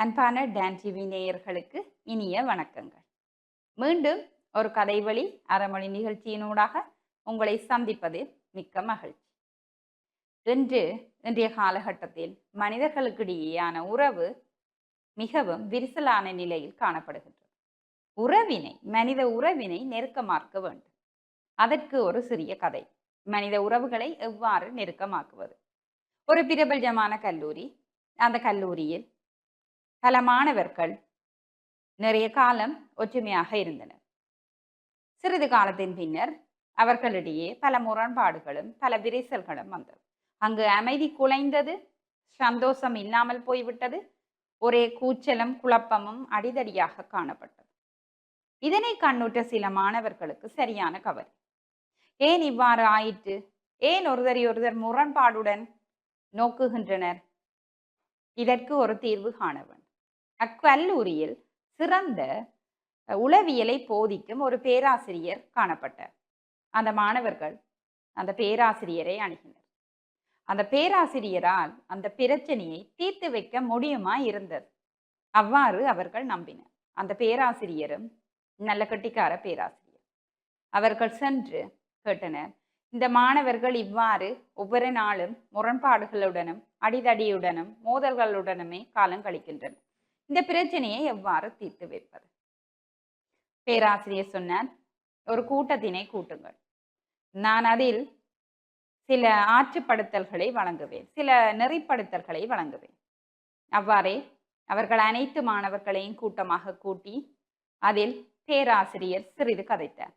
அன்பான Don TV நேயர்களுக்கு இனிய வணக்கங்கள். மீண்டும் ஒரு கதைவழி அறமொழி நிகழ்ச்சியினூடாக உங்களை சந்திப்பதில் மிக்க மகிழ்ச்சி. இன்று இன்றைய காலகட்டத்தில் மனிதர்களுக்கிடையேயான உறவு மிகவும் விரிசலான நிலையில் காணப்படுகின்றது. உறவினை மனித உறவினை நெருக்கமாக்க வேண்டும். அதற்கு ஒரு சிறிய கதை. மனித உறவுகளை எவ்வாறு நெருக்கமாக்குவது? ஒரு பிரபல்யமான கல்லூரி. அந்த கல்லூரியில் பல மாணவர்கள் நிறைய காலம் ஒற்றுமையாக இருந்தனர். சிறிது காலத்தின் பின்னர் அவர்களிடையே பல முரண்பாடுகளும் பல விரிசல்களும் வந்தது. அங்கு அமைதி குலைந்தது சந்தோஷம் இல்லாமல் போய்விட்டது ஒரே கூச்சலும் குழப்பமும் அடிதடியாக காணப்பட்டது. இதனை கண்ணுற்ற சில மாணவர்களுக்கு சரியான கவலை. ஏன் இவ்வாறு ஆயிற்று? ஏன் ஒருதரை ஒருதர் முரண்பாடுடன் நோக்குகின்றனர்? இதற்கு ஒரு தீர்வு காணவன் அக்கல்லூரியில் சிறந்த உளவியலை போதிக்கும் ஒரு பேராசிரியர் காணப்பட்டார். அந்த மாணவர்கள் அந்த பேராசிரியரை அணுகினர். அந்த பேராசிரியரால் அந்த பிரச்சனையை தீர்த்து வைக்க முடியுமா இருந்தது? அவ்வாறு அவர்கள் நம்பினர். அந்த பேராசிரியரும் நல்ல கட்டிக்கார பேராசிரியர். அவர்கள் சென்று கேட்டனர் இந்த மாணவர்கள் இவ்வாறு ஒவ்வொரு நாளும் முரண்பாடுகளுடனும் அடிதடியுடனும் மோதல்களுடனுமே காலம் கழிக்கின்றனர். இந்த பிரச்சனையை எவ்வாறு தீர்த்து வைப்பது? பேராசிரியர் சொன்னார் ஒரு கூட்டத்தினை கூட்டுங்கள். நான் அதில் சில ஆற்றுப்படுத்தல்களை வழங்குவேன் சில நெறிப்படுத்தல்களை வழங்குவேன். அவ்வாறே அவர்கள் அனைத்து மாணவர்களையும் கூட்டமாக கூட்டி அதில் பேராசிரியர் சிறிது கதைத்தார்.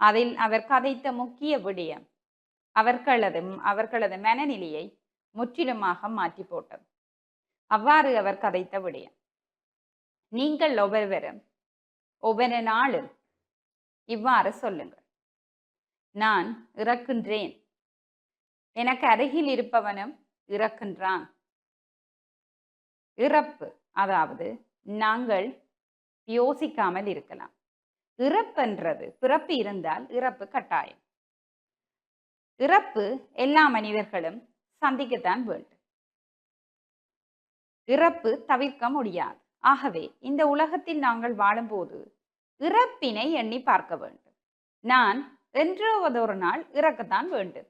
அதில் அவர் கதைத்த முக்கிய விடயம் அவர்களது அவர்களது மனநிலையை முற்றிலுமாக மாற்றி போட்டது. அவ்வாறு அவர் கதைத்த விடயம். நீங்கள் ஒவ்வொருவரும் ஒவ்வொரு நாளும் இவ்வாறு சொல்லுங்கள். நான் இறக்கின்றேன். எனக்கு அருகில் இருப்பவனும் இறக்கின்றான். இறப்பு அதாவது நாங்கள் யோசிக்காமல் இருக்கலாம். இறப்புன்றது பிறப்பு இருந்தால் இறப்பு கட்டாயம். இறப்பு எல்லா மனிதர்களும் சந்திக்கத்தான் வேண்டும். இறப்பு தவிர்க்க முடியாது. ஆகவே இந்த உலகத்தில் நாங்கள் வாழும்போது இறப்பினை எண்ணி பார்க்க வேண்டும். நான் என்றுவதொரு நாள் இறக்கத்தான் வேண்டும்.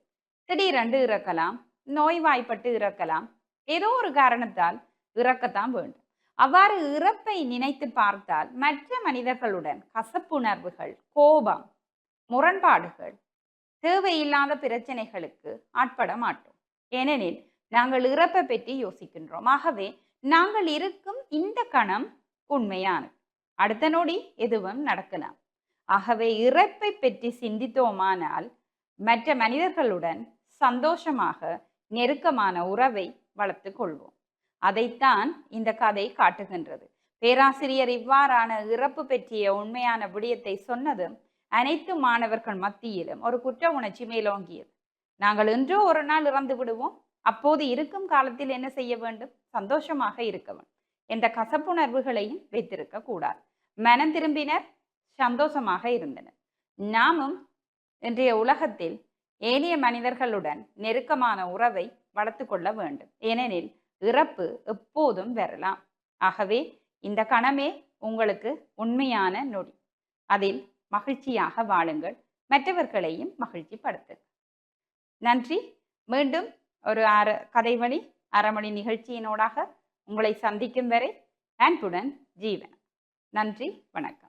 திடீரென்று இறக்கலாம் நோய்வாய்ப்பட்டு இறக்கலாம் ஏதோ ஒரு காரணத்தால் இறக்கத்தான் வேண்டும். அவ்வாறு இறப்பை நினைத்து பார்த்தால் மற்ற மனிதர்களுடன் கசப்புணர்வுகள் கோபம் முரண்பாடுகள் தேவையில்லாத பிரச்சனைகளுக்கு ஆட்பட மாட்டோம். ஏனெனில் நாங்கள் இறப்பை பற்றி யோசிக்கின்றோம். ஆகவே நாங்கள் இருக்கும் இந்த கணம் உண்மையானது. அடுத்த நொடி எதுவும் நடக்கலாம். ஆகவே இறப்பை பற்றி சிந்தித்தோமானால் மற்ற மனிதர்களுடன் சந்தோஷமாக நெருக்கமான உறவை வளர்த்து கொள்வோம். அதைத்தான் இந்த கதை காட்டுகின்றது. பேராசிரியர் இவ்வாறான இறப்பு பற்றிய உண்மையான விடயத்தை சொன்னதும் அனைத்து மாணவர்கள் மத்தியிலும் ஒரு குற்ற உணர்ச்சி மேலோங்கியது. நாங்கள் இன்றோ ஒரு நாள் இறந்து விடுவோம்? அப்போது இருக்கும் காலத்தில் என்ன செய்ய வேண்டும்? சந்தோஷமாக இருக்க வேண்டும். என்ற கசப்புணர்வுகளையும் வைத்திருக்க கூடாது. மனம் திரும்பினர் சந்தோஷமாக இருந்தனர். நாமும் இன்றைய உலகத்தில் ஏனைய மனிதர்களுடன் நெருக்கமான உறவை வளர்த்து கொள்ள வேண்டும். ஏனெனில் இறப்பு எப்போதும் வரலாம். ஆகவே இந்த கணமே உங்களுக்கு உண்மையான நொடி. அதில் மகிழ்ச்சியாக வாழுங்கள். மற்றவர்களையும் மகிழ்ச்சிப்படுத்து நன்றி. மீண்டும் ஒரு அற கதைவழி மணி நிகழ்ச்சியினோடாக உங்களை சந்திக்கும் வரை அன்புடன் ஜீவன். நன்றி வணக்கம்.